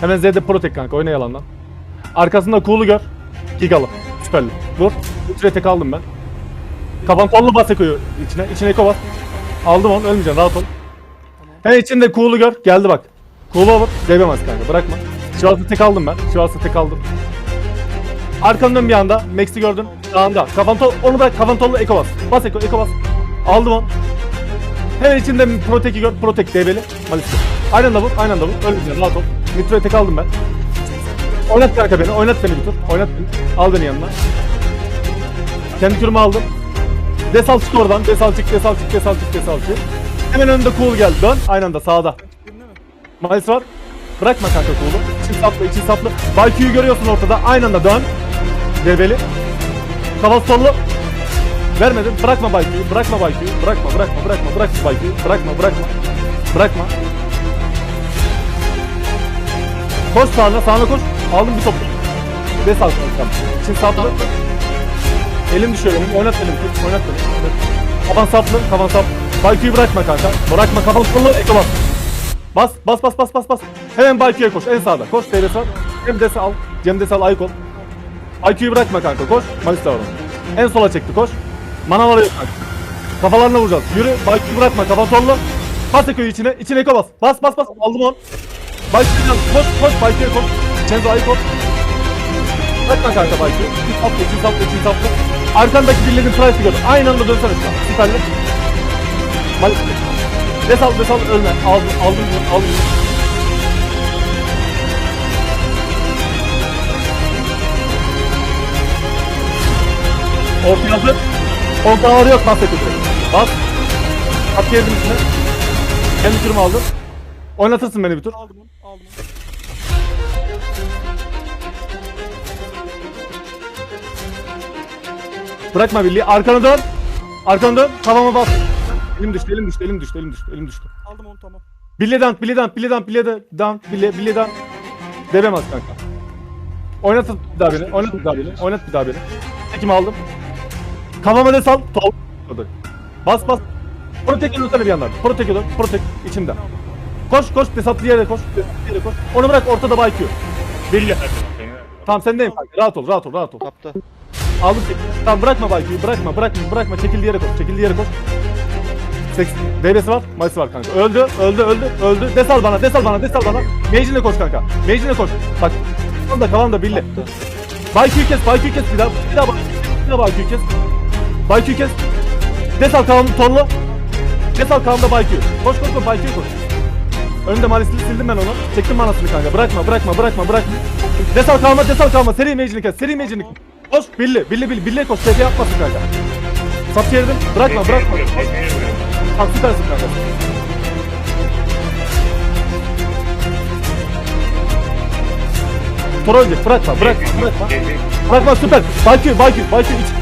Hemen Z'de Protek kanka oyna yalandan. Arkasında Cool'u gör. Gigalı. Süperli. Vur. Üçüne tek aldım ben. Kafan kollu bas Eko'yu içine. İçine Eko bas. Aldım onu ölmeyeceksin rahat ol. Hemen içinde Cool'u gör. Geldi bak. Cool'u vur. Değmemez kanka bırakma. Şivas'ı tek aldım ben. Şivas'ı tek aldım. Arkandan bir anda Max'i gördün. Sağında. Kafan tol. Onu bırak. Kafan tollu Eko bas. Bas Eko. Eko bas. Aldım onu. Hemen içinde Protek'i gör. Protek DB'li. Malisli. Aynen anda vur. Aynen anda vur. Ölmeyeceksin rahat ol. Nitro'ya tek aldım ben. Oynat kanka beni. Oynat beni bir tur. Oynat beni. Al beni yanına. Kendi kürümü aldım. Desal çık oradan. Desal çık, desal çık, desal çık, desal çık. Hemen önünde cool geldi. Dön. Aynı anda sağda. Miles var. Bırakma kanka cool'u. İçin saplı, için saplı. Bayku'yu görüyorsun ortada. Aynı anda dön. Debeli. Kafası sollu. Vermedim. Bırakma Bayku'yu. Bırakma Bayku'yu. Bırakma, bırakma, bırakma. Bırakma Bayku'yu. Bırakma, bırakma. Bırakma. Koş sağına, sağına koş. Aldım bir topu. Ve sağ kanka. İçin saplı. Elim düşüyor benim. Oynat elim. Oynat. Oynat. Kafan saplı. Kafan saplı. Bayku'yu bırakma kanka. Bırakma kafan sollu. Eko bas. Bas bas bas bas bas bas. Hemen Bayku'ya koş. En sağda. Koş TRS. Hem dese al. Cem dese al. Ayık ol. IQ'yu bırakma kanka. Koş. Malis oradan. En sola çekti. Koş. Manaları yok. Kafalarına vuracağız. Yürü. Bayku'yu bırakma. Kafan sollu. Bas Eko'yu içine. İçine Eko bas. Bas bas bas. Aldım onu. Bayku'yu koş koş. Bayku'ya koş. Çenzo ayık ol. Bırakma kanka Bayku'yu. İçin saplı. için saplı. için saplı. Arkandaki birlerin price'ı gör. Aynı anda dönsene şu an. Süperli. Malis. Desal desal ölme. Aldım aldım bunu aldım. Orta hazır. Orta yok bas yapıyor direkt. Bas. At geldim içine. Kendi kürümü aldım. Oynatırsın beni bir tur. Aldım onu. Aldım onu. Bırakma birliği. Arkana dön. Arkana dön. Kafama bas. Elim düştü, elim düştü, elim düştü, elim düştü, elim düştü. Aldım onu tamam. Billy dant, Billy dant, Billy dant, Billy dant, Billy, Billy dant. Dememez kanka. Oynat bir daha beni, oynat bir daha beni, oynat bir daha beni. Tekimi aldım. Kafama da sal. Tol. Bas bas. Protek'e dönsene bir yandan. Protek'e dön. Protek içimde. Koş koş desatlı yere koş. Desatlı yere koş. Onu bırak ortada Baykü. Billy. Tamam sendeyim kanka. Rahat ol, rahat ol, rahat ol. Kaptı. Aldım çek. Tamam bırakma Baykü'yü. Bırakma, bırakma, bırakma. Çekildiği yere koş. Çekildiği yere koş. Seks. DB'si var. Mayısı var kanka. Öldü, öldü, öldü, öldü. Desal bana, desal bana, desal bana. Mage'ine koş kanka. Mage'ine koş. Bak. Kalan da kalan da billi. Baykü'yü kes, Baykü'yü kes bir daha. Bir daha Baykü'yü kes. Bir daha Baykü'yü kes. Baykü'yü kes. Desal kalan tonlu. Desal kalan da Baykü. Koş koş koş Baykü'yü koş. Önde malisini sildim ben onu. Çektim manasını kanka. Bırakma, bırakma, bırakma, bırakma. Desal kalma, desal kalma. Seri mage'ini kes. Seri kes. Koş, billi, billi, billi, billi koş. TP yapmasın kanka. Sap yerdim. Bırakma, bırakma. Koş. Bak süpersin kanka. Tor ölecek. Bırakma, bırakma, bırakma. Bırakma süper. Baykü, Baykü, Baykü iç.